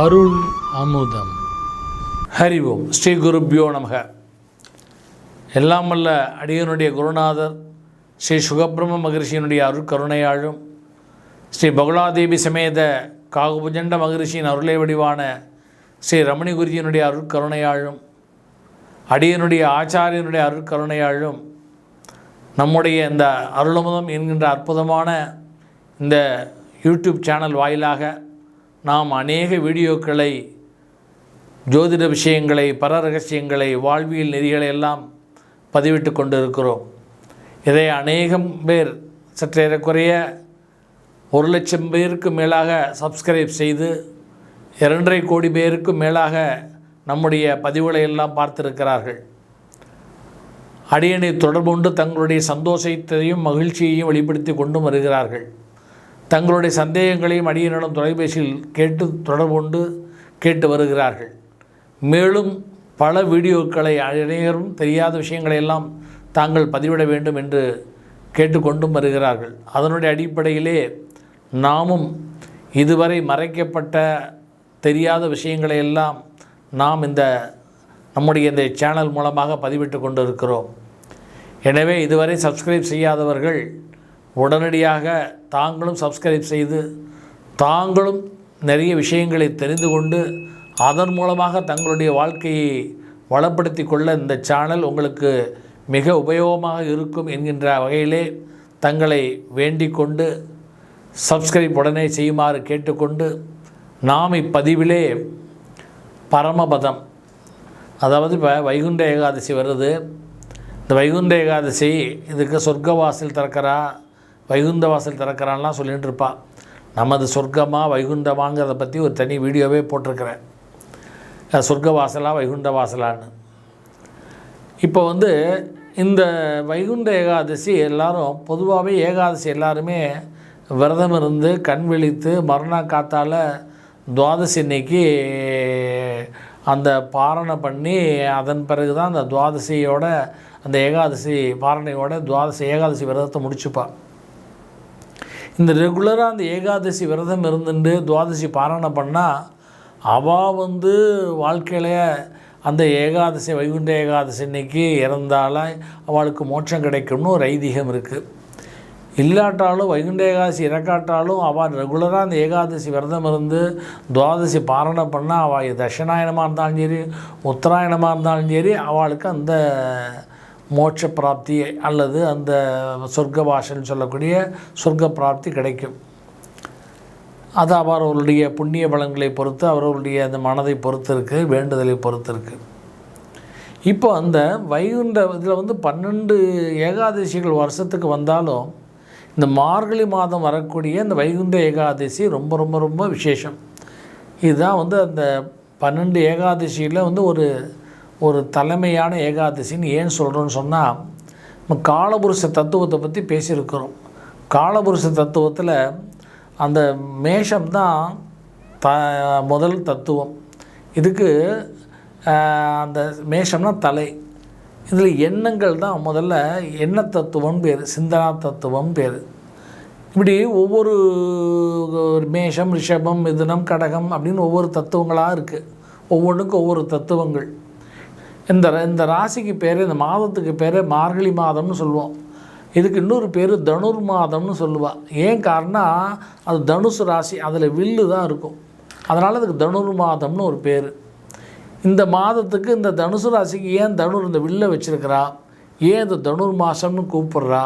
அருள் அமுதம். ஹரி ஓம். ஸ்ரீ குருப்பியோ நமக. எல்லாம் வல்ல அடியனுடைய குருநாதர் ஸ்ரீ சுகபிரம்ம மகரிஷியினுடைய அருட்கருணையாளும் ஸ்ரீ பகுலாதேவி சமேத காகுபுஜண்ட மகரிஷியின் அருளை வடிவான ஸ்ரீ ரமணி குருஜியினுடைய அருள் கருணையாழும் அடியனுடைய ஆச்சாரியனுடைய அருள் கருணையாழும் நம்முடைய இந்த அருளமுதம் என்கின்ற அற்புதமான இந்த யூடியூப் சேனல் வாயிலாக நாம் அநேக வீடியோக்களை ஜோதிட விஷயங்களை பர ரகசியங்களை வாழ்வியல் நெறிகளை எல்லாம் பதிவிட்டு கொண்டு இருக்கிறோம் இதை அநேகம் பேர் சற்றேறக்குறைய ஒரு லட்சம் பேருக்கு மேலாக சப்ஸ்கிரைப் செய்து இரண்டரை கோடி பேருக்கு மேலாக நம்முடைய பதிவுகளை எல்லாம் பார்த்திருக்கிறார்கள். அடியனை தொடர்பு கொண்டு தங்களுடைய சந்தோஷத்தையும் மகிழ்ச்சியையும் வெளிப்படுத்தி கொண்டும் வருகிறார்கள். தங்களுடைய சந்தேகங்களையும் அடியனிடம் தொலைபேசியில் கேட்டு தொடர்பு கொண்டு கேட்டு வருகிறார்கள். மேலும் பல வீடியோக்களை அனைவரும் தெரியாத விஷயங்களை எல்லாம் தாங்கள் பதிவிட வேண்டும் என்று கேட்டுக்கொண்டும் வருகிறார்கள். அதனுடைய அடிப்படையிலே நாமும் இதுவரை மறைக்கப்பட்ட தெரியாத விஷயங்களை எல்லாம் நாம் இந்த நம்முடைய இந்த சேனல் மூலமாக பதிவிட்டு கொண்டு இருக்கிறோம் எனவே இதுவரை சப்ஸ்கிரைப் செய்யாதவர்கள் உடனடியாக தாங்களும் சப்ஸ்கிரைப் செய்து தாங்களும் நிறைய விஷயங்களை தெரிந்து கொண்டு அதன் மூலமாக தங்களுடைய வாழ்க்கையை வளப்படுத்தி கொள்ள இந்த சேனல் உங்களுக்கு மிக உபயோகமாக இருக்கும் என்கின்ற வகையிலே தங்களை வேண்டிக் கொண்டு சப்ஸ்கிரைப் உடனே செய்யுமாறு கேட்டுக்கொண்டு நாம் இப்பதிவிலே பரமபதம் அதாவது இப்போ வைகுண்ட ஏகாதசி வருது. இந்த வைகுண்ட ஏகாதசி இதுக்கு சொர்க்க வாசல் திறக்கிறா வைகுந்த வாசல் திறக்கிறான்லாம் சொல்லிட்டு இருப்பா. நமது சொர்க்கமாக வைகுண்டமாங்கிறத பற்றி ஒரு தனி வீடியோவே போட்டிருக்கிறேன். சொர்க்க வாசலாக வைகுண்ட வாசலான்னு இப்போ வந்து இந்த வைகுண்ட ஏகாதசி எல்லாரும் பொதுவாகவே ஏகாதசி எல்லாருமே விரதம் இருந்து கண் விழித்து மறுநாள் காத்தால் துவாதசி அன்னைக்கு அந்த பாரணை பண்ணி அதன் பிறகு தான் அந்த துவாதசியோட அந்த ஏகாதசி பாரணையோட துவாதசி ஏகாதசி விரதத்தை முடிச்சுப்பா. இந்த ரெகுலராக அந்த ஏகாதசி விரதம் இருந்துட்டு துவாதசி பாரணம் பண்ணால் அவள் வந்து வாழ்க்கையில் அந்த ஏகாதசி வைகுண்ட ஏகாதசி இன்னைக்கு இறந்தாலும் அவளுக்கு மோட்சம் கிடைக்கும்னு ஒரு ஐதீகம் இருக்குது இல்லாட்டாலும் வைகுண்ட ஏகாதசி இறக்காட்டாலும் அவள் ரெகுலராக அந்த ஏகாதசி விரதம் இருந்து துவாதசி பாரணம் பண்ணால் அவள் தட்சிணாயனமாக இருந்தாலும் சரி உத்தராயணமாக இருந்தாலும் சரி அவளுக்கு அந்த மோட்ச பிராப்தி அல்லது அந்த சொர்க்க பாஷன்னு சொல்லக்கூடிய சொர்க்க பிராப்தி கிடைக்கும். அது அவர்களுடைய புண்ணிய பலன்களை பொறுத்து அவர்களுடைய அந்த மனதை பொறுத்து இருக்குது வேண்டுதலை பொறுத்து இருக்குது இப்போ அந்த வைகுண்ட இதில் வந்து பன்னெண்டு ஏகாதசிகள் வருஷத்துக்கு வந்தாலும் இந்த மார்கழி மாதம் வரக்கூடிய இந்த வைகுண்ட ஏகாதசி ரொம்ப ரொம்ப ரொம்ப விசேஷம். இதுதான் வந்து அந்த பன்னெண்டு ஏகாதசியில் வந்து ஒரு ஒரு தலைமையான ஏகாதசின்னு ஏன் சொல்கிறோன்னு சொன்னால் நம்ம காலபுருஷ தத்துவத்தை பற்றி பேசியிருக்கிறோம். காலபுருஷ தத்துவத்தில் அந்த மேஷம் தான் த முதல் தத்துவம். இதுக்கு அந்த மேஷம்னா தலை. இதில் எண்ணங்கள் தான் முதல்ல எண்ண தத்துவம் பேர்? சிந்தனா தத்துவம் பேர். இப்படி ஒவ்வொரு மேஷம் ரிஷபம் மிதுனம் கடகம் அப்படின்னு ஒவ்வொரு தத்துவங்களாக இருக்குது ஒவ்வொன்றுக்கும் ஒவ்வொரு தத்துவங்கள். இந்த இந்த ராசிக்கு பேர் இந்த மாதத்துக்கு பேர் மார்கழி மாதம்னு சொல்லுவோம். இதுக்கு இன்னொரு பேர் தனுர் மாதம்னு சொல்லுவாள் ஏன் காரணம் அது தனுசு ராசி அதில் வில்லு தான் இருக்கும். அதனால் அதுக்கு தனுர் மாதம்னு ஒரு பேர். இந்த மாதத்துக்கு இந்த தனுசு ராசிக்கு ஏன் தனுர் இந்த வில்லை வச்சுருக்கிறா? ஏன் இந்த தனுர் மாதம்னு கூப்பிட்றா?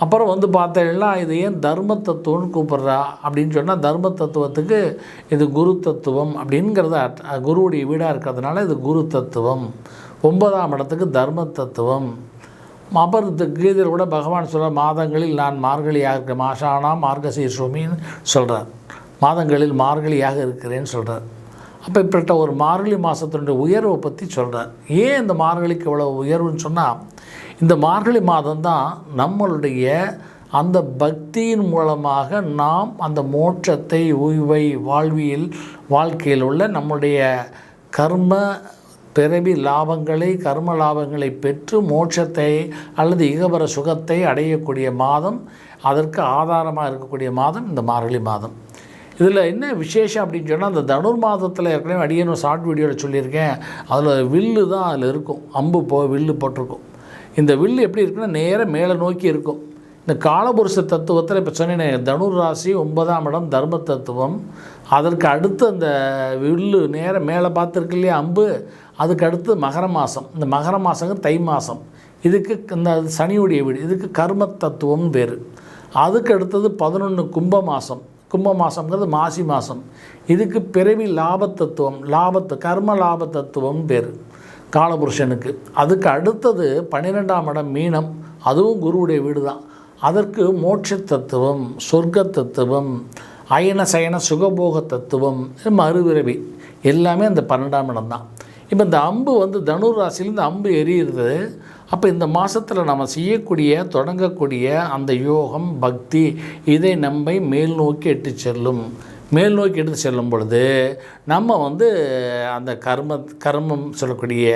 அப்புறம் வந்து பார்த்தீங்கன்னா இது ஏன் தர்ம தத்துவம்னு கூப்பிட்றா? அப்படின்னு சொன்னால் தர்ம தத்துவத்துக்கு இது குரு தத்துவம் அப்படிங்கிறத குருவுடைய வீடாக இருக்கிறதுனால இது குரு தத்துவம் ஒன்பதாம் இடத்துக்கு தர்ம தத்துவம் அப்புறம் கீதையில் கூட பகவான் சொல்ற மாதங்களில் நான் மார்கழியாக இருக்க மாஷானா மார்கசீர்ஷோமின்னு சொல்கிறார் மாதங்களில் மார்கழியாக இருக்கிறேன்னு சொல்கிறார் அப்போ இப்படிப்பட்ட ஒரு மார்கழி மாதத்தினுடைய உயர்வை பற்றி சொல்கிறார் ஏன் இந்த மார்கழிக்கு இவ்வளோ உயர்வுன்னு சொன்னால் இந்த மார்கழி மாதம்தான் நம்மளுடைய அந்த பக்தியின் மூலமாக நாம் அந்த மோட்சத்தை ஓய்வை வாழ்வியல் வாழ்க்கையில் உள்ள நம்முடைய கர்ம பிறவி லாபங்களை கர்ம லாபங்களை பெற்று மோட்சத்தை அல்லது இகபர சுகத்தை அடையக்கூடிய மாதம் அதற்கு ஆதாரமாக இருக்கக்கூடிய மாதம் இந்த மார்கழி மாதம். இதில் என்ன விசேஷம் அப்படின்னு சொன்னால் அந்த தனுர் மாதத்தில் ஏற்கனவே அடியேனும் ஷார்ட் வீடியோவில் சொல்லியிருக்கேன். அதில் வில்லு தான் அதில் இருக்கும். அம்பு போ வில்லு போட்டிருக்கும். இந்த வில்லு எப்படி இருக்குன்னா நேராக மேலே நோக்கி இருக்கும். இந்த காலபுருஷ தத்துவத்தில் இப்போ சொன்னேன் தனுர் ராசி ஒன்பதாம் இடம் தர்ம தத்துவம். அதற்கு அடுத்து அந்த வில்லு நேராக மேலே பார்த்துருக்கு இல்லையா அம்பு. அதுக்கு அடுத்து மகர மாதம் இந்த மகர மாதங்க தை மாதம் இதுக்கு இந்த சனியுடைய வீடு. இதுக்கு கர்ம தத்துவம் பேர் அதுக்கு அடுத்தது பதினொன்று கும்ப மாதம் கும்ப மாதங்கிறது மாசி மாதம் இதுக்கு பிறவி லாப தத்துவம். லாபத்து கர்ம லாப தத்துவம் பேர் காலபுருஷனுக்கு. அதுக்கு அடுத்தது பன்னிரெண்டாம் இடம் மீனம். அதுவும் குருவுடைய வீடு தான் அதற்கு மோட்ச தத்துவம் சொர்க்க தத்துவம் அயன சயன சுகபோக தத்துவம் மறுவிரவி எல்லாமே அந்த பன்னெண்டாம் இடம் தான் இப்போ இந்த அம்பு வந்து தனுர் ராசியிலேருந்து அம்பு எரியிறது. அப்போ இந்த மாதத்தில் நம்ம செய்யக்கூடிய தொடங்கக்கூடிய அந்த யோகம் பக்தி இதை நம்மை மேல் நோக்கி எட்டு செல்லும். மேல் நோக்கி எடுத்து செல்லும் பொழுது நம்ம வந்து அந்த கர்ம கர்மம் சொல்லக்கூடிய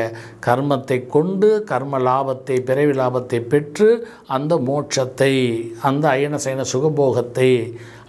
கர்மத்தை கொண்டு கர்ம லாபத்தை பிறவி லாபத்தை பெற்று அந்த மோட்சத்தை அந்த அயன சயன சுகபோகத்தை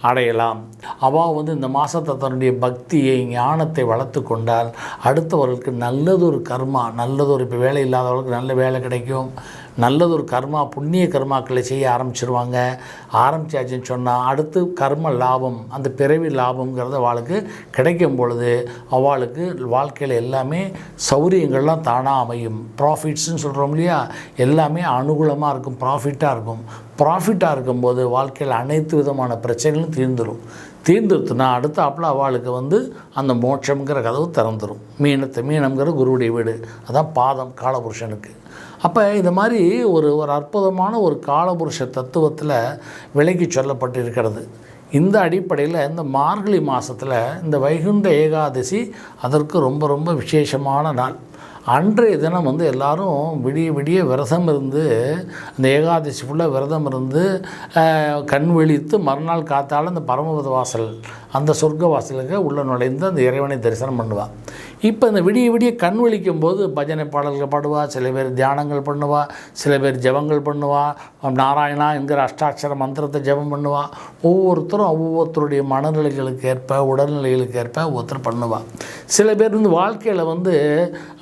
அடையலாம். அவா வந்து இந்த மாதத்தை தன்னுடைய பக்தியை ஞானத்தை வளர்த்து கொண்டால் அடுத்தவர்களுக்கு நல்லதொரு கர்மா நல்லதொரு இப்போ வேலை இல்லாதவர்களுக்கு நல்ல வேலை கிடைக்கும். நல்லதொரு கர்மா புண்ணிய கர்மாக்களை செய்ய ஆரம்பிச்சிருவாங்க. ஆரம்பிச்சாச்சுன்னு சொன்னால் அடுத்து கர்ம லாபம் அந்த பிறவி லாபங்கிறது அவளுக்கு கிடைக்கும் பொழுது அவளுக்கு வாழ்க்கையில் எல்லாமே சௌரியங்கள்லாம் தானாக அமையும். ப்ராஃபிட்ஸ்னு சொல்கிறோம் இல்லையா? எல்லாமே அனுகூலமாக இருக்கும் ப்ராஃபிட்டாக இருக்கும். ப்ராஃபிட்டாக இருக்கும்போது வாழ்க்கையில் அனைத்து விதமான பிரச்சனைகளும் தீர்ந்துடும் தீர்ந்துருத்துனா அடுத்த ஆப்பில் அவளுக்கு வந்து அந்த மோட்சம்ங்கிற கதவு திறந்துடும் மீனத்தை மீனம்ங்கிற குருவுடைய வீடு. அதான் பாதம் காலபுருஷனுக்கு. அப்போ இந்த மாதிரி ஒரு ஒரு அற்புதமான ஒரு காலபுருஷ தத்துவத்தில் விலகி சொல்லப்பட்டிருக்கிறது. இந்த அடிப்படையில் இந்த மார்கழி மாதத்தில் இந்த வைகுண்ட ஏகாதசி அதற்கு ரொம்ப ரொம்ப விசேஷமான நாள். அன்றைய தினம் வந்து எல்லாரும் விடிய விடிய விரதம் இருந்து அந்த ஏகாதசி ஃபுல்லாக விரதம் இருந்து கண் விழித்து மறுநாள் காத்தால் அந்த பரமபத வாசல் அந்த சொர்க்க வாசலுக்கு உள்ளே நுழைந்து அந்த இறைவனை தரிசனம் பண்ணுவாள் இப்போ இந்த விடிய விடிய கண் விழிக்கும் போது பஜனை பாடல்கள் பாடுவா சில பேர் தியானங்கள் பண்ணுவா சில பேர் ஜெபங்கள் பண்ணுவா நாராயணா என்கிற அஷ்டாட்சர மந்திரத்தை ஜெபம் பண்ணுவா. ஒவ்வொருத்தரும் ஒவ்வொருத்தருடைய மனநிலைகளுக்கு ஏற்ப உடல்நிலைகளுக்கு ஏற்ப ஒவ்வொருத்தர் பண்ணுவாள் சில பேர் வந்து வாழ்க்கையில் வந்து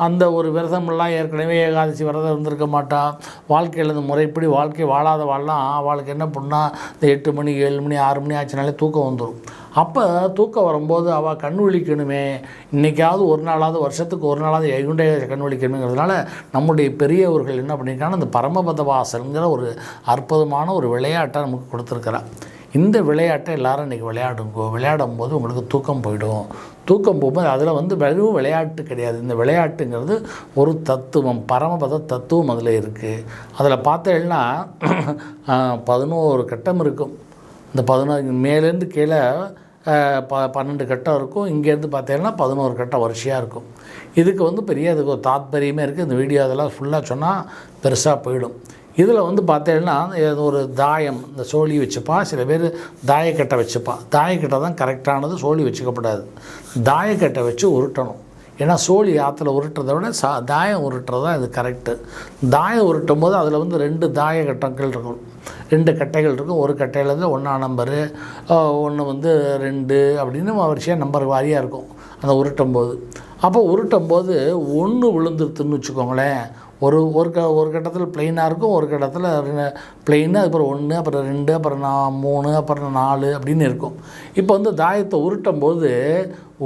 அந்த ஒரு விரதமெல்லாம் ஏற்கனவே ஏகாதசி விரதம் இருந்திருக்க மாட்டான். வாழ்க்கையில் இந்த முறைப்படி வாழ்க்கை வாழாத வாழலாம் அவளுக்கு என்ன பண்ணால் இந்த எட்டு மணி ஏழு மணி ஆறு மணி ஆச்சுனாலே தூக்கம் வந்துடும் அப்போ தூக்கம் வரும்போது அவள் கண் விழிக்கணுமே. இன்றைக்காவது ஒரு நாளாவது வருஷத்துக்கு ஒரு நாளாவது வைகுண்ட கண் விழிக்கணுங்கிறதுனால நம்முடைய பெரியவர்கள் என்ன பண்ணியிருக்காங்கன்னா அந்த பரமபத வாசல்ங்கிற ஒரு அற்புதமான ஒரு விளையாட்டை நமக்கு கொடுத்துருக்குறான் இந்த விளையாட்டை எல்லாரும் இன்றைக்கி விளையாடுங்கோ. விளையாடும் போது உங்களுக்கு தூக்கம் போயிடும். தூக்கம் போகும்போது அதில் வந்து வெறும் விளையாட்டு கிடையாது. இந்த விளையாட்டுங்கிறது ஒரு தத்துவம் பரமபத தத்துவம் அதில் இருக்குது அதில் பார்த்தேன்னா பதினோரு கட்டம் இருக்கும். இந்த பதினோரு மேலேருந்து கீழே ப பன்னெண்டு கட்டம் இருக்கும். இங்கேருந்து பார்த்தீங்கன்னா பதினோரு கட்டம் வரிசையாக இருக்கும். இதுக்கு வந்து பெரிய அதுக்கு ஒரு தாத்பரியமே இருக்குது இந்த வீடியோ அதெல்லாம் ஃபுல்லாக சொன்னால் பெருசாக போயிடும். இதில் வந்து பார்த்தீங்கன்னா ஒரு தாயம் இந்த சோழி வச்சுப்பா சில பேர் தாயக்கட்டை வச்சுப்பா. தாயக்கட்டை தான் கரெக்டானது சோழி வச்சுக்கப்படாது. தாயக்கட்டை வச்சு உருட்டணும். ஏன்னா சோழி ஆற்றுல உருட்டுறதை விட சா தாயம் உருட்டுறது தான் இது கரெக்டு தாயம் உருட்டும் போது அதில் வந்து ரெண்டு தாய கட்டங்கள் இருக்கும். ரெண்டு கட்டைகள் இருக்கும். ஒரு கட்டையில் ஒன்றா நம்பரு ஒன்று வந்து ரெண்டு அப்படின்னு வரிசையாக நம்பர் வாரியாக இருக்கும். அந்த உருட்டும் போது. அப்போ உருட்டும் போது ஒன்று விழுந்துருத்துன்னு வச்சுக்கோங்களேன். ஒரு ஒரு க ஒரு கட்டத்தில் பிளெயினாக இருக்கும் ஒரு கட்டத்தில் பிளெயின் அப்புறம் ஒன்று அப்புறம் ரெண்டு அப்புறம் நான் மூணு அப்புறம் நாலு அப்படின்னு இருக்கும். இப்போ வந்து தாயத்தை உருட்டும் போது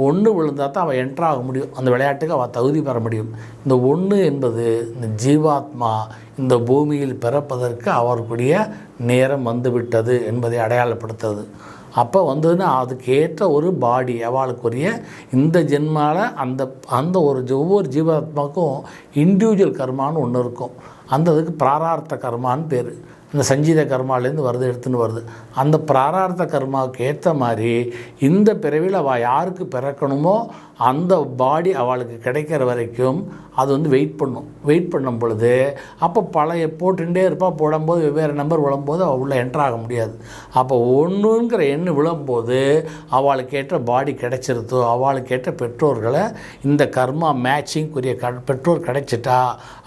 ஒன்று விழுந்தால் தான் அவள் என்ட்ரு ஆக முடியும். அந்த விளையாட்டுக்கு அவள் தகுதி பெற முடியும். இந்த ஒன்று என்பது இந்த ஜீவாத்மா இந்த பூமியில் பிறப்பதற்கு அவருக்குரிய நேரம் வந்துவிட்டது என்பதை அடையாளப்படுத்துறது அப்போ வந்ததுன்னா அதுக்கேற்ற ஒரு பாடி அவளுக்குரிய இந்த ஜென்மாவில் அந்த அந்த ஒரு ஒவ்வொரு ஜீவாத்மாவுக்கும் இண்டிவிஜுவல் கர்மான்னு ஒன்று இருக்கும். அந்த இதுக்கு பிராரார்த்த கர்மான்னு பேர். இந்த சஞ்சீத கர்மாலேருந்து வருது எடுத்துன்னு வருது. அந்த பிராரார்த்த கர்மாவுக்கு ஏற்ற மாதிரி இந்த பிறவியில் அவள் யாருக்கு பிறக்கணுமோ அந்த பாடி அவளுக்கு கிடைக்கிற வரைக்கும் அது வந்து வெயிட் பண்ணும். வெயிட் பண்ணும் பொழுது அப்போ பழைய போட்டுகிட்டே இருப்பாள் போடும்போது வெவ்வேறு நம்பர் விழும்போது அவள் உள்ளே என்ட்ராக முடியாது. அப்போ ஒன்றுங்கிற எண்ணு விழும்போது அவளுக்கு ஏற்ற பாடி கிடைச்சிருத்தோ அவளுக்கு ஏற்ற பெற்றோர்களை இந்த கர்மா மேட்சிங்குரிய க பெற்றோர் கிடைச்சிட்டா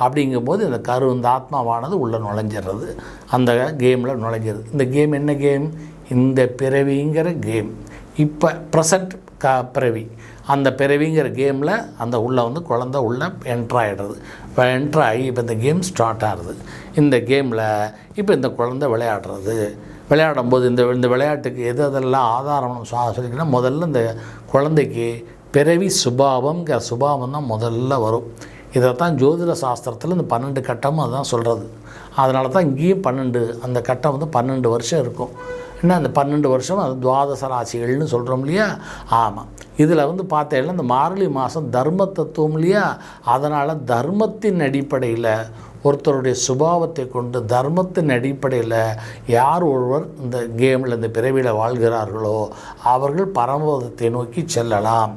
அப்படிங்கும்போது இந்த கரு இந்த ஆத்மாவானது உள்ளே நுழைஞ்சிடுறது. அந்த கேமில் நுழைஞ்சிருது. இந்த கேம் என்ன கேம் இந்த பிறவிங்கிற கேம் இப்போ ப்ரெசண்ட் க பிறவி. அந்த பிறவிங்கிற கேமில் அந்த உள்ளே வந்து குழந்த உள்ளே என்ட்ரு ஆகிடுறது இப்போ என்ட்ரு ஆகி இப்போ இந்த கேம் ஸ்டார்ட் ஆகுது. இந்த கேமில் இப்போ இந்த குழந்த விளையாடுறது. விளையாடும் போது இந்த இந்த விளையாட்டுக்கு எது எதெல்லாம் ஆதாரம் சொல்லிங்கன்னா முதல்ல இந்த குழந்தைக்கு பிறவி சுபாவம்ங்கிற சுபாவம் தான் முதல்ல வரும். இதைத்தான் ஜோதிட சாஸ்திரத்தில் இந்த பன்னெண்டு கட்டமும் அதுதான் சொல்கிறது அதனால தான் இங்கேயும் பன்னெண்டு அந்த கட்டம் வந்து பன்னெண்டு வருஷம் இருக்கும். என்ன அந்த பன்னெண்டு வருஷம்? அது துவாதச ராசிகள்னு சொல்கிறோம் இல்லையா? ஆமாம் இதில் வந்து பார்த்தேன்னா இந்த மார்கழி மாதம் தர்ம தத்துவம் இல்லையா? அதனால் தர்மத்தின் அடிப்படையில் ஒருத்தருடைய சுபாவத்தை கொண்டு தர்மத்தின் அடிப்படையில் யார் ஒருவர் இந்த கேமில் இந்த பிறவியில் வாழ்கிறார்களோ அவர்கள் பரமபதத்தை நோக்கி செல்லலாம்.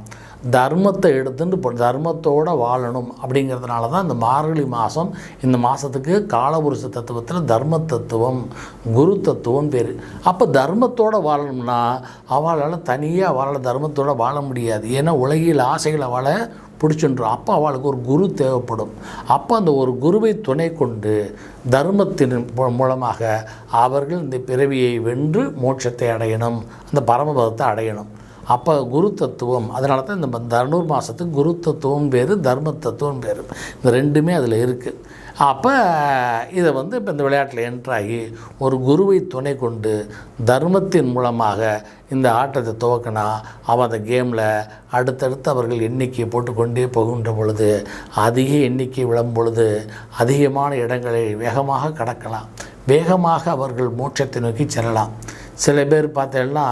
தர்மத்தை எடுத்துட்டு இப்போ தர்மத்தோடு வாழணும் அப்படிங்கிறதுனால தான் இந்த மார்கழி மாதம் இந்த மாதத்துக்கு காலபுருஷ தத்துவத்தில் தர்ம தத்துவம் குரு தத்துவம் பேர். அப்போ தர்மத்தோடு வாழணும்னா அவளால் தனியாக அவளால் தர்மத்தோடு வாழ முடியாது. ஏன்னா உலகில் ஆசைகளை வாழ பிடிச்சுன்றோம். அப்போ அவளுக்கு ஒரு குரு தேவைப்படும். அப்போ அந்த ஒரு குருவை துணை கொண்டு தர்மத்தின் மூலமாக அவர்கள் இந்த பிறவியை வென்று மோட்சத்தை அடையணும். அந்த பரமபதத்தை அடையணும். அப்போ குரு தத்துவம் அதனால தான் இந்த தனுர் மாதத்துக்கு குரு தத்துவம் பேர் தர்ம தத்துவம் பேர். இந்த ரெண்டுமே அதில் இருக்குது அப்போ இதை வந்து இப்போ இந்த விளையாட்டில் என்ட்ராகி ஒரு குருவை துணை கொண்டு தர்மத்தின் மூலமாக இந்த ஆட்டத்தை துவக்கினா அவன் அந்த கேமில் அடுத்தடுத்து அவர்கள் எண்ணிக்கையை போட்டுக்கொண்டே போகின்ற பொழுது அதிக எண்ணிக்கை விழும் பொழுது அதிகமான இடங்களை வேகமாக கடக்கலாம். வேகமாக அவர்கள் மோட்சத்தை நோக்கி செல்லலாம். சில பேர் பார்த்தேன்னா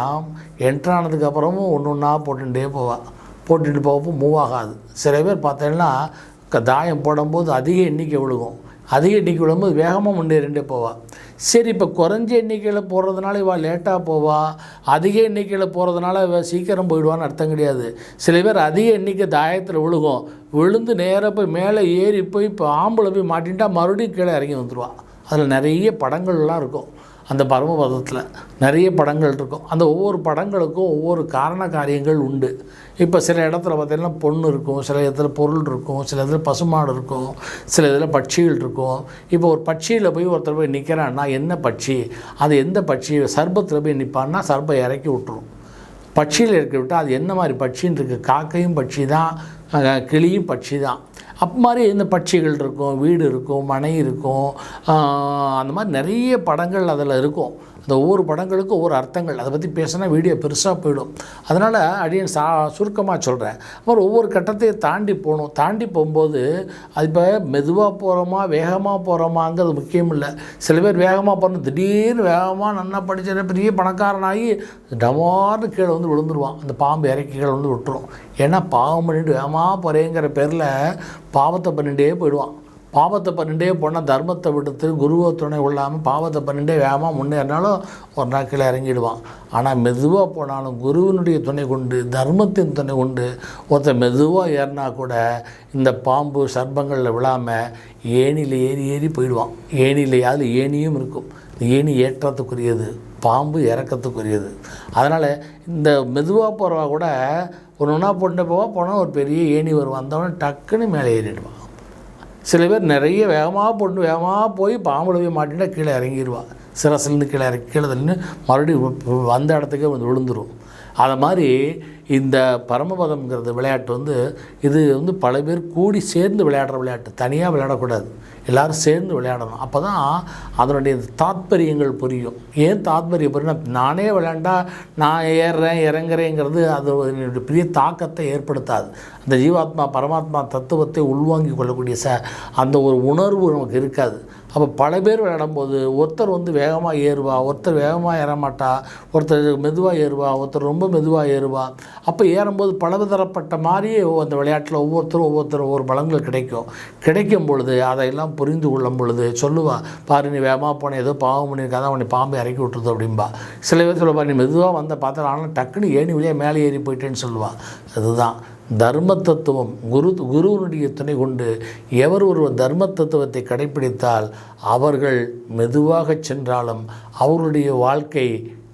என்ட்ரு ஆனதுக்கப்புறமும் ஒன்று ஒன்றா போட்டுகிட்டே போவாள் போட்டுட்டு போகப்போ மூவ் ஆகாது. சில பேர் பார்த்தேன்னா க- தாயம் போடும்போது அதிக எண்ணிக்கை விழுகும். அதிக எண்ணிக்கை விழும்போது வேகமாக முன்னேறிண்டே போவாள் சரி இப்போ குறைஞ்ச எண்ணிக்கையில் போடுறதுனால இவள் லேட்டாக போவா. அதிக எண்ணிக்கையில் போகிறதுனால இவள் சீக்கிரம் போயிடுவான்னு அர்த்தம் கிடையாது. சில பேர் அதிக எண்ணிக்கை தாயத்தில் விழுகும். விழுந்து நேராக போய் மேலே ஏறி போய் இப்போ ஆம்பளை போய் மாட்டின்ட்டா மறுபடியும் கீழே இறங்கி வந்துடுவா அதில் நிறைய படங்கள்லாம் இருக்கும். அந்த பரமபதத்தில் நிறைய படங்கள் இருக்கும். அந்த ஒவ்வொரு படங்களுக்கும் ஒவ்வொரு காரண காரியங்கள் உண்டு. இப்போ சில இடத்துல பார்த்திங்கன்னா பொண்ணு இருக்கும் சில இடத்துல பொருள் இருக்கும் சில இடத்துல பசுமாடு இருக்கும் சில இதில் பட்சிகள் இருக்கும். இப்போ ஒரு பட்சியில் போய் ஒருத்தர் போய் நிற்கிறான்னா என்ன பட்சி? அது எந்த பட்சி? சர்பத்தில் போய் நிற்பான்னா சர்பம் இறக்கி விட்டுரும். பட்சியில் இருக்க விட்டால் அது என்ன மாதிரி பட்சின்னு இருக்குது காக்கையும் பட்சி தான் கிளியும் பட்சி தான் அப்போ மாதிரி இந்த பட்சிகள் இருக்கும் வீடு இருக்கும் மனை இருக்கும். அந்த மாதிரி நிறைய படங்கள் அதில் இருக்கும். அந்த ஒவ்வொரு படங்களுக்கும் ஒவ்வொரு அர்த்தங்கள். அதை பற்றி பேசினா வீடியோ பெருசாக போயிடும். அதனால் அடியன் சா சுருக்கமாக சொல்கிறேன் அப்புறம் ஒவ்வொரு கட்டத்தையும் தாண்டி போகணும். தாண்டி போகும்போது அது இப்போ மெதுவாக போகிறோமா வேகமாக போகிறோமாங்கிறது முக்கியம் இல்லை. சில பேர் வேகமாக போகணும் திடீர்னு வேகமாக நல்லா படிச்ச பெரிய பணக்காரனாகி டமார்னு கீழே வந்து விழுந்துருவான். அந்த பாம்பு இறக்கி கீழே வந்து விட்டுரும். ஏன்னா பாவம் பண்ணிட்டு வேகமாக போகிறேங்கிற பேரில் பாவத்தை பண்ணிகிட்டே போயிடுவான். பாவத்தை பண்ணிட்டே போனால் தர்மத்தை விடுத்து குருவை துணை கொள்ளாமல் பாவத்தை பண்ணிட்டே வேகமாக முன்னேறினாலும் ஒரு நாள் கீழே இறங்கிடுவான். ஆனால் மெதுவாக போனாலும் குருவினுடைய துணை கொண்டு தர்மத்தின் துணை கொண்டு ஒருத்தன் மெதுவாக ஏறினா கூட இந்த பாம்பு சர்ப்பங்களில் விழாமல் ஏணியில் ஏறி ஏறி போயிடுவான். ஏணியிலையாவது ஏணியும் இருக்கும். ஏணி ஏற்றத்துக்குரியது பாம்பு இறக்கத்துக்குரியது. அதனால் இந்த மெதுவாக போகிறவா கூட ஒன்று ஒன்றா போட்டு போவா போனால் ஒரு பெரிய ஏணி வரும். வந்தவொடனே டக்குன்னு மேலே ஏறிடுவான். சில பேர் நிறைய வேகமாக போட்டு வேகமாக போய் பாம்புல போய் மாட்டினா கீழே இறங்கிடுவான் சிரசிலேருந்து கீழே இறங்கி கீழே தள்ளின்னு மறுபடியும் வந்த இடத்துக்கே வந்து விழுந்துரும். அதை மாதிரி இந்த பரமபதம்ங்கிறது விளையாட்டு வந்து இது வந்து பல பேர் கூடி சேர்ந்து விளையாடுற விளையாட்டு. தனியாக விளையாடக்கூடாது. எல்லாரும் சேர்ந்து விளையாடணும். அப்போ தான் அதனுடைய தாத்பரியங்கள் புரியும். ஏன் தாத்பரியம் புரியும் நானே விளையாண்டா நான் ஏறுறேன் இறங்குறேங்கிறது அது என்னுடைய பெரிய தாக்கத்தை ஏற்படுத்தாது. அந்த ஜீவாத்மா பரமாத்மா தத்துவத்தை உள்வாங்கி கொள்ளக்கூடிய ச அந்த ஒரு உணர்வு நமக்கு இருக்காது. அப்போ பல பேர் விளையாடும்போது ஒருத்தர் வந்து வேகமாக ஏறுவா ஒருத்தர் வேகமாக ஏற மாட்டா ஒருத்தர் மெதுவாக ஏறுவா ஒருத்தர் ரொம்ப மெதுவாக ஏறுவா. அப்போ ஏறும்போது பலதரப்பட்ட மாதிரியே அந்த விளையாட்டில் ஒவ்வொருத்தரும் ஒவ்வொருத்தரும் ஒவ்வொரு பலங்கள் கிடைக்கும். கிடைக்கும் பொழுது அதையெல்லாம் புரிந்து கொள்ளும் பொழுது சொல்லுவா பாரு நீ வேகமாக போன ஏதோ பாவம் பண்ணியிருக்காதான் அவனை பாம்பை இறக்கி விட்டுருது அப்படின்பா சில பேர் சொல்லுவா நீ மெதுவாக வந்த பார்த்தா ஆனால் டக்குன்னு ஏணி வழியாக மேலே ஏறி போயிட்டேன்னு சொல்லுவாள் அதுதான். தர்ம தத்துவம் குரு குருவனுடைய துணை கொண்டு எவர் ஒருவர் தர்ம தத்துவத்தை கடைப்பிடித்தால் அவர்கள் மெதுவாக சென்றாலும் அவருடைய வாழ்க்கை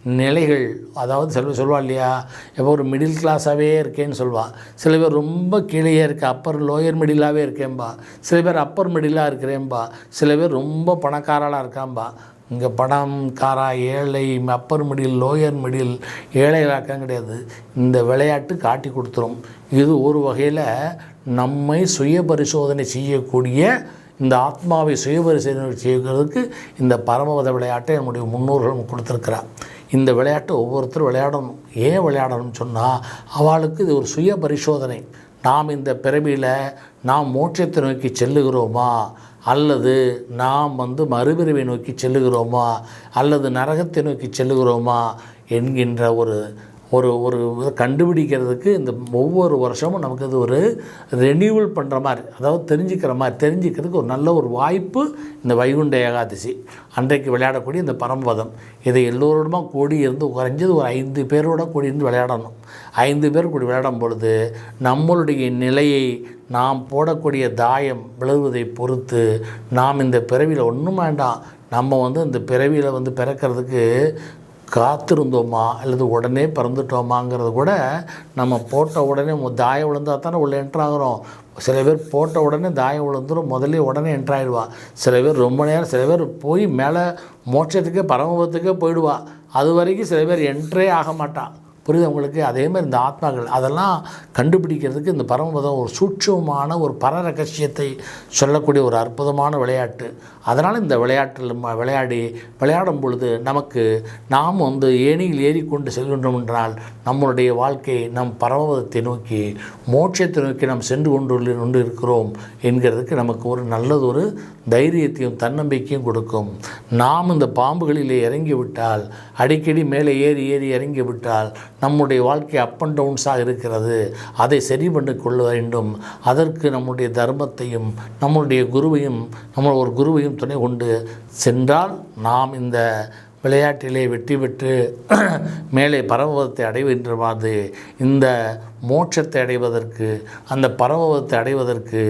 நிலைகள் அதாவது சில சொல்லுவாள் இல்லையா இப்போ ஒரு மிடில் கிளாஸாகவே இருக்கேன்னு சொல்லுவாள் சில பேர் ரொம்ப கீழேயே இருக்க அப்பர் லோயர் மிடிலாகவே இருக்கேன்பா. சில பேர் அப்பர் மிடிலாக இருக்கிறேன்பா. சில பேர் ரொம்ப பணக்காரலாக இருக்காம்பா இங்கே பணம் காரா ஏழை அப்பர் மிடில் லோயர் மிடில் ஏழைகளாக்கம் கிடையாது. இந்த விளையாட்டு காட்டி கொடுத்துரும். இது ஒரு வகையில் நம்மை சுய பரிசோதனை செய்யக்கூடிய இந்த ஆத்மாவை சுய பரிசோதனை செய்கிறதுக்கு இந்த பரமபத விளையாட்டை நம்முடைய முன்னோர்கள் கொடுத்துருக்கிறார். இந்த விளையாட்டை ஒவ்வொருத்தரும் விளையாடணும். ஏன் விளையாடணும்னு சொன்னால் அவளுக்கு இது ஒரு சுய பரிசோதனை நாம் இந்த பிறவியில் நாம் மோட்சத்தை நோக்கி செல்லுகிறோமா? அல்லது நாம் வந்து மறுபிறவை நோக்கி செல்லுகிறோமா? அல்லது நரகத்தை நோக்கி செல்லுகிறோமா? என்கின்ற ஒரு ஒரு ஒரு இதை கண்டுபிடிக்கிறதுக்கு இந்த ஒவ்வொரு வருஷமும் நமக்கு அது ஒரு ரெனியூவல் பண்ணுற மாதிரி அதாவது தெரிஞ்சுக்கிற மாதிரி தெரிஞ்சுக்கிறதுக்கு ஒரு நல்ல ஒரு வாய்ப்பு இந்த வைகுண்ட ஏகாதசி. அன்றைக்கு விளையாடக்கூடிய இந்த பரம்பதம். இதை எல்லோரோடுமா கூடி இருந்து குறைஞ்சது ஒரு ஐந்து பேரோட கூடி இருந்து விளையாடணும். ஐந்து பேர் கூடி விளையாடும் பொழுது நம்மளுடைய நிலையை நாம் போடக்கூடிய தாயம் விழுவதை பொறுத்து நாம் இந்த பிறவியில் ஒன்றும் வேண்டாம். நம்ம வந்து இந்த பிறவியில் வந்து பிறக்கிறதுக்கு காத்திருந்தோமா அல்லது உடனே பிறந்துட்டோமாங்கிறது கூட நம்ம போட்ட உடனே மு- தாயம் விழுந்தால் தானே உள்ளே என்ட்ராகிறோம் சில பேர் போட்ட உடனே தாயம் விழுந்துடும் முதல்ல உடனே என்ட்ராயிடுவா சில பேர் ரொம்ப நேரம் சில பேர் போய் மேலே மோட்சத்துக்கே பரமபத்துக்கே போயிடுவா. அது வரைக்கும் சில பேர் என்ட்ரே ஆக மாட்டான் புரியுது உங்களுக்கு? அதே மாதிரி இந்த ஆத்மாக்கள் அதெல்லாம் கண்டுபிடிக்கிறதுக்கு இந்த பரமபதம் ஒரு சூட்சமான ஒரு பர ரகசியத்தை சொல்லக்கூடிய ஒரு அற்புதமான விளையாட்டு. அதனால் இந்த விளையாட்டில் ம- விளையாடி விளையாடும் பொழுது நமக்கு நாம் வந்து ஏணியில் ஏறிக்கொண்டு செல்கின்றோம் என்றால் நம்மளுடைய வாழ்க்கை நம் பரமபதத்தை நோக்கி மோட்சத்தை நோக்கி நாம் சென்று கொண்டு கொண்டு இருக்கிறோம் என்கிறதுக்கு நமக்கு ஒரு நல்லதொரு தைரியத்தையும் தன்னம்பிக்கையும் கொடுக்கும். நாம் இந்த பாம்புகளிலே இறங்கி விட்டால் அடிக்கடி மேலே ஏறி ஏறி இறங்கி விட்டால் நம்முடைய வாழ்க்கை அப் அண்ட் டவுன்ஸாக இருக்கிறது. அதை சரி பண்ணி கொள்ள வேண்டும். அதற்கு நம்முடைய தர்மத்தையும் நம்முடைய குருவையும் நம்ம ஒரு குருவையும் துணை கொண்டு சென்றால் நாம் இந்த விளையாட்டிலே வெற்றி பெற்று மேலே பரமபதத்தை அடைவென்றவாது இந்த மோட்சத்தை அடைவதற்கு அந்த பரமபதத்தை அடைவதற்கு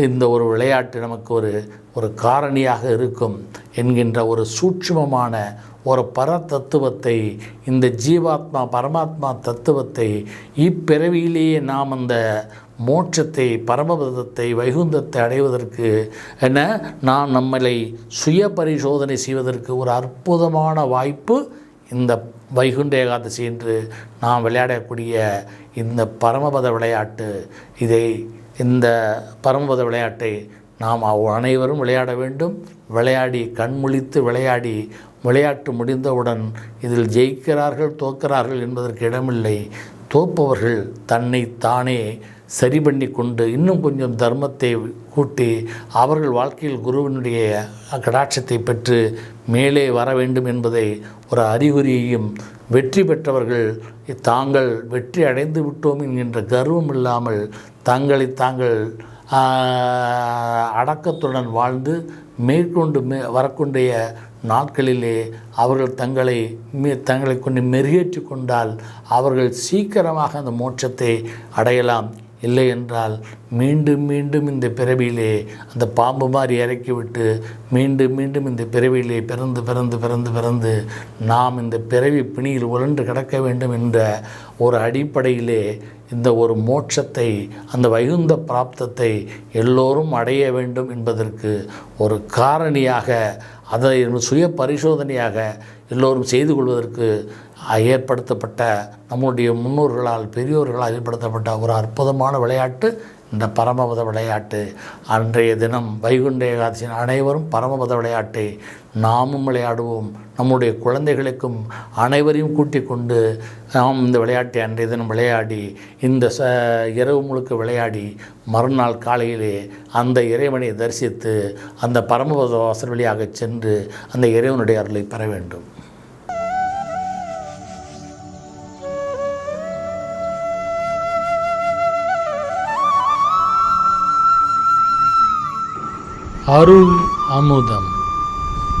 இந்த ஒரு விளையாட்டு நமக்கு ஒரு ஒரு காரணியாக இருக்கும் என்கின்ற ஒரு சூட்சுமமான ஒரு பர தத்துவத்தை இந்த ஜீவாத்மா பரமாத்மா தத்துவத்தை இப்பிறவியிலேயே நாம் அந்த மோட்சத்தை பரமபதத்தை வைகுந்தத்தை அடைவதற்கு என நாம் நம்மளை சுய பரிசோதனை செய்வதற்கு ஒரு அற்புதமான வாய்ப்பு இந்த வைகுண்ட ஏகாதசி என்று நாம் விளையாடக்கூடிய இந்த பரமபத விளையாட்டு. இதை இந்த பரமபத விளையாட்டை நாம் அவ் அனைவரும் விளையாட வேண்டும். விளையாடி கண்முழித்து விளையாடி விளையாட்டு முடிந்தவுடன் இதில் ஜெயிக்கிறார்கள் தோக்கிறார்கள் என்பதற்கு இடமில்லை. தோப்பவர்கள் தன்னை தானே சரி பண்ணி கொண்டு இன்னும் கொஞ்சம் தர்மத்தை கூட்டி அவர்கள் வாழ்க்கையில் குருவினுடைய கடாட்சத்தை பெற்று மேலே வர வேண்டும் என்பதை ஒரு அறிகுறியையும் வெற்றி பெற்றவர்கள் தாங்கள் வெற்றி அடைந்து விட்டோம் என்கின்ற கர்வம் இல்லாமல் தங்களை தாங்கள் அடக்கத்துடன் வாழ்ந்து மேற்கொண்டு மே வரக்கூடிய நாட்களிலே அவர்கள் தங்களை மே தங்களை கொண்டு மெருகேற்றி கொண்டால் அவர்கள் சீக்கிரமாக அந்த மோட்சத்தை அடையலாம். இல்லை என்றால் மீண்டும் மீண்டும் இந்த பிறவியிலே அந்த பாம்பு மாதிரி இறக்கிவிட்டு மீண்டும் மீண்டும் இந்த பிறவியிலே பிறந்து பிறந்து பிறந்து பிறந்து நாம் இந்த பிறவி பிணியில் உழன்று கிடக்க வேண்டும் என்ற ஒரு அடிப்படையிலே இந்த ஒரு மோட்சத்தை அந்த வைகுந்த பிராப்தத்தை எல்லோரும் அடைய வேண்டும் என்பதற்கு ஒரு காரணியாக அதை சுய பரிசோதனையாக எல்லோரும் செய்து கொள்வதற்கு ஏற்படுத்தப்பட்ட நம்முடைய முன்னோர்களால் பெரியோர்களால் ஏற்படுத்தப்பட்ட ஒரு அற்புதமான விளையாட்டு இந்த பரமபத விளையாட்டு. அன்றைய தினம் வைகுண்ட ஏகாதசியின் அனைவரும் பரமபத விளையாட்டை நாமும் விளையாடுவோம். நம்முடைய குழந்தைகளுக்கும் அனைவரையும் கூட்டிக் கொண்டு நாம் இந்த விளையாட்டை அன்றைய தினம் விளையாடி இந்த ச இரவு முழுக்க விளையாடி மறுநாள் காலையிலே அந்த இறைவனை தரிசித்து அந்த பரமபத வாசல் வழியாக சென்று அந்த இறைவனுடைய அருளை பெற வேண்டும். அருள் அமுதம்.